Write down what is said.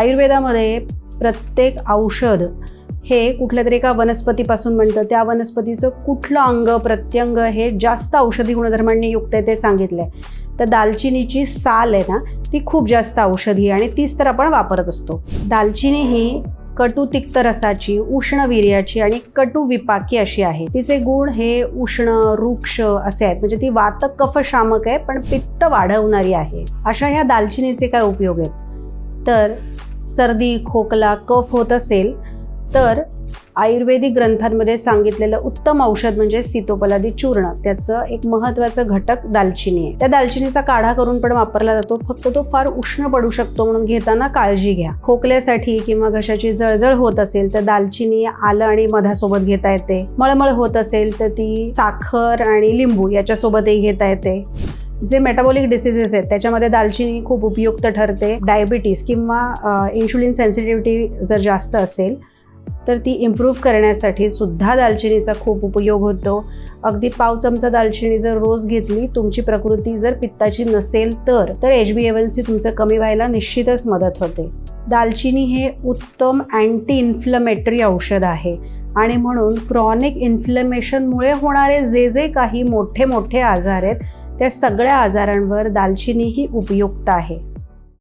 आयुर्वेदामध्ये प्रत्येक औषध हे कुठल्या तरी एका वनस्पतीपासून म्हणतं त्या वनस्पतीचं कुठलं अंग प्रत्यंग हे जास्त औषधी गुणधर्मांनी युक्त आहे ते सांगितलं आहे तर दालचिनीची साल आहे ना ती खूप जास्त औषधी आणि तीच तर आपण वापरत असतो. दालचिनी ही कटू तिक्त रसाची उष्ण वीर्याची आणि कटू विपाकी अशी आहे. तिचे गुण हे उष्ण वृक्ष असे आहेत. म्हणजे ती वात कफ शामक आहे पण पित्त वाढवणारी आहे. अशा ह्या दालचिनीचे काय उपयोग आहेत? तर सर्दी खोकला कफ होत असेल तर आयुर्वेदिक ग्रंथांमध्ये सांगितलेलं उत्तम औषध म्हणजे सीतोपलादी चूर्ण. त्याचं एक महत्त्वाचं घटक दालचिनी आहे. त्या दालचिनीचा काढा करून पण वापरला जातो. फक्त तो फार उष्ण पडू शकतो म्हणून घेताना काळजी घ्या. खोकल्यासाठी किंवा घशाची जळजळ होत असेल तर दालचिनी आलं आणि मधासोबत घेता येते. मळमळ होत असेल तर ती साखर आणि लिंबू याच्यासोबतही घेता येते. जे मेटाबॉलिक डिसिजेस आहेत त्याच्यामध्ये दालचिनी खूप उपयुक्त ठरते. डायबिटीस किंवा इन्शुलिन सेन्सिटिव्हिटी जर जास्त असेल तर ती इम्प्रूव्ह करण्यासाठी सुद्धा दालचिनीचा खूप उपयोग होतो. अगदी पाव चमचा दालचिनी जर रोज घेतली तुमची प्रकृती जर पित्ताची नसेल तर तर एच बी एवन सी तुमचं कमी व्हायला निश्चितच मदत होते. दालचिनी हे उत्तम अँटी इन्फ्लमेटरी औषध आहे आणि म्हणून क्रॉनिक इन्फ्लमेशनमुळे होणारे जे जे काही मोठे मोठे आजार आहेत त्या सगळ्या आजारांवर दालचिनी ही उपयुक्त आहे.